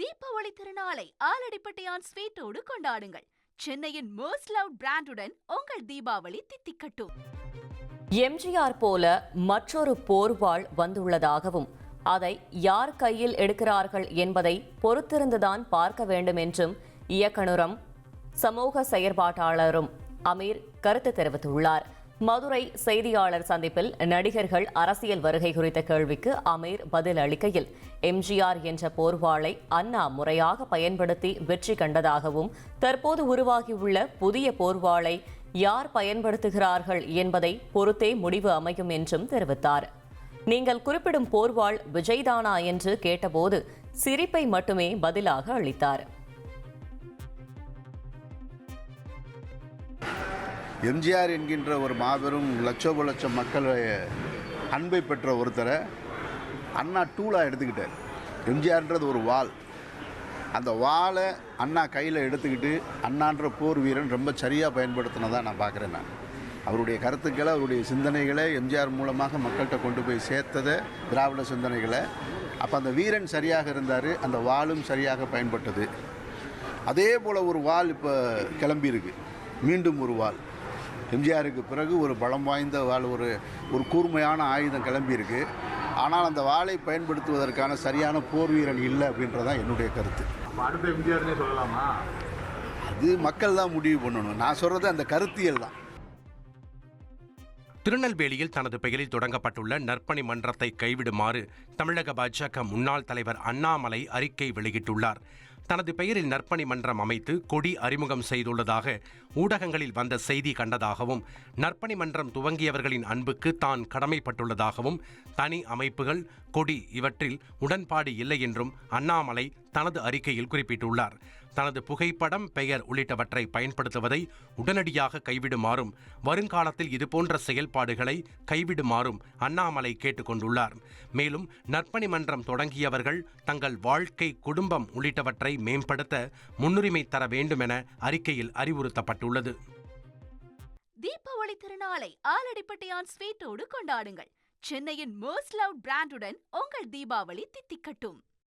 தீபாவளி திருநாளை ஆலடிப்பட்டையான் ஸ்வீட்டோடு கொண்டாடுங்கள். சென்னையின் மோஸ்ட் லவ் பிராண்டுடன் உங்கள் தீபாவளி தித்திக்கட்டும். எம்ஜிஆர் போல மற்றொரு போர்வாள் வந்துள்ளதாகவும் அதை யார் கையில் எடுக்கிறார்கள் என்பதை பொறுத்திருந்துதான் பார்க்க வேண்டும் என்றும் இயக்குனரும் சமூக செயற்பாட்டாளரும் அமீர் கருத்து தெரிவித்துள்ளார். மதுரை செய்தியாளர் சந்திப்பில் நடிகர்கள் அரசியல் வருகை குறித்த கேள்விக்கு அமீர் பதில் அளிக்கையில் எம்ஜிஆர் என்ற போர்வாளை அண்ணா முறையாக பயன்படுத்தி வெற்றி கண்டதாகவும் தற்போது உருவாகியுள்ள புதிய போர்வாளை யார் பயன்படுத்துகிறார்கள் என்பதை பொறுத்தே முடிவு அமையும் என்றும் தெரிவித்தார். நீங்கள் குறிப்பிடும் போர்வாள் விஜய்தானா என்று கேட்டபோது சிரிப்பை மட்டுமே பதிலாக அளித்தார். எம்ஜிஆர் என்கின்ற ஒரு மாபெரும் லட்சோப லட்சம் மக்கள் அன்பை பெற்ற ஒருத்தரை அண்ணா டூலாக எடுத்துக்கிட்டார். எம்ஜிஆர்ன்றது ஒரு வால் அந்த வாளை அண்ணா கையில் எடுத்துக்கிட்டு அண்ணான்ற போர் வீரன் ரொம்ப சரியாக பயன்படுத்தினதாக நான் பார்க்குறேன் நான். அவருடைய கருத்துக்களை அவருடைய சிந்தனைகளை எம்ஜிஆர் மூலமாக மக்கள்கிட்ட கொண்டு போய் சேர்த்ததை திராவிட சிந்தனைகளை. அப்போ அந்த வீரன் சரியாக இருந்தார் அந்த வாளும் சரியாக பயன்பட்டது. அதே போல் ஒரு வால் இப்போ கிளம்பியிருக்கு. மீண்டும் ஒரு வால் எம்ஜிஆருக்கு பிறகு ஒரு பலம் வாய்ந்த வாள் ஒரு ஒரு கூர்மையான ஆயுதம் கிளம்பியிருக்கு. ஆனால் அந்த வாளை பயன்படுத்துவதற்கான சரியான போர் வீரன் இல்லை அப்படின்றதான் என்னுடைய கருத்து. அடுத்த எம்ஜிஆர்னே சொல்லலாமா? அது மக்கள் தான் முடிவு பண்ணணும். நான் சொல்கிறது அந்த கருத்தியல் தான். திருநெல்வேலியில் தனது பெயரில் தொடங்கப்பட்டுள்ள நற்பணி மன்றத்தை கைவிடுமாறு தமிழக பாஜக முன்னாள் தலைவர் அண்ணாமலை அறிக்கை வெளியிட்டுள்ளார். தனது பெயரில் நற்பணி மன்றம் அமைத்து கொடி அறிமுகம் செய்துள்ளதாக ஊடகங்களில் வந்த செய்தி கண்டதாகவும் நற்பணி மன்றம் துவங்கியவர்களின் அன்புக்கு தான் கடமைப்பட்டுள்ளதாகவும் தனி அமைப்புகள் கொடி இவற்றில் உடன்பாடு இல்லை என்றும் அண்ணாமலை தனது அறிக்கையில் குறிப்பிட்டுள்ளார். தனது புகைப்படம் பெயர் உள்ளிட்டவற்றை பயன்படுத்துவதை உடனடியாக கைவிடுமாறும் வருங்காலத்தில் இதுபோன்ற செயல்பாடுகளை கைவிடுமாறும் அண்ணாமலை கேட்டுக்கொண்டுள்ளார். மேலும் நற்பணி மன்றம் தொடங்கியவர்கள் தங்கள் வாழ்க்கை குடும்பம் உள்ளிட்டவற்றை மேம்படுத்த முன்னுரிமை தர வேண்டும் என அறிக்கையில் அறிவுறுத்தப்பட்டுள்ளது. தீபாவளி திருநாளை ஆலடிப்பட்டியான் ஸ்வீட்டோடு கொண்டாடுங்கள். சென்னையின் மோஸ்ட் லவ் பிராண்டுடன் உங்கள் தீபாவளி தித்திக்கட்டும்.